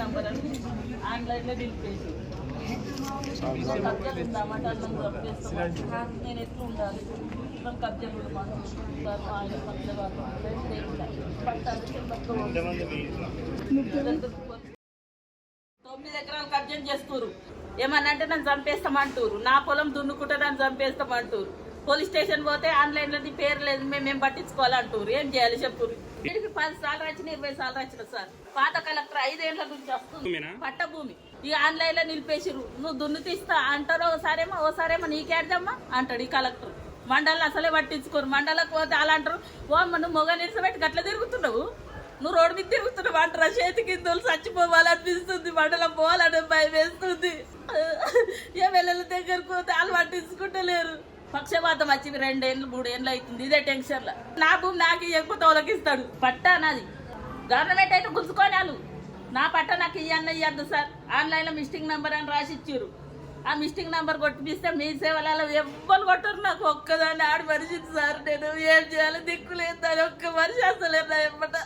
Number అని ఆన్లైన్లో కబ్జాలు ఉందా? మటాలను చంపేస్తాం నేను ఎట్లా ఉండాలి? మనం కబ్జాలు ఆయన కబ్జాలు తొమ్మిది ఎకరాలు కబ్జం చేస్తున్నారు ఏమన్నా అంటే నన్ను చంపేస్తామంటారు. నా పొలం దున్నుకుంటే నన్ను చంపేస్తామంటారు. పోలీస్ స్టేషన్ పోతే ఆన్లైన్లో నీ పేరు లేదు మేము మేము పట్టించుకోవాలంటారు ఏం చేయాలి చెప్పు వీడికి పది సార్లు వచ్చిన ఇరవై సార్లు వచ్చిన సార్ పాత కలెక్టర్ ఐదేళ్ళ నుంచి వస్తుంది? పట్ట భూమి ఈ ఆన్లైన్లో నిలిపేసిరు నువ్వు దున్ను తీస్తా అంటారు ఓసారేమో ఓసారేమో నీకేద్దామా అంటాడు ఈ కలెక్టర్ మండలం అసలే పట్టించుకోరు మండలకు పోతే అలా అంటారు ఓ నువ్వు మొగ నిలిచిపెట్టి గట్ల తిరుగుతున్నావు నువ్వు రోడ్డు మీద తిరుగుతున్నావు అంటారా చేతి కిందలు చచ్చిపోవాలనిపిస్తుంది మండలం పోవాలని భయం వేస్తుంది ఏ వెళ్ళల దగ్గరకు పోతే వాళ్ళు పట్టించుకుంటలేరు పక్షపాతం వచ్చి రెండేళ్ళు మూడేళ్ళు అవుతుంది. ఇదే టెన్షన్ నా భూమి నాకు ఇవ్వకపోతే తొలగిస్తాడు పట్టా నాది. గవర్నమెంట్ అయితే గుంజుకొని నా పట్ట నాకు ఇవ్వన్న ఇవ్వద్దు సార్. ఆన్లైన్లో మిస్టింగ్ నెంబర్ అని రాసి ఇచ్చారు ఆ మిస్టింగ్ నెంబర్ కొట్టిపిస్తే మీ సేవలలో ఎవ్వరు కొట్టరు నాకు. ఒక్కదాన్ని ఆడి మనిషిని సార్. నేను ఏం చేయాలి దిక్కు లేదు. దాని ఒక్క మనిషి అసలు నా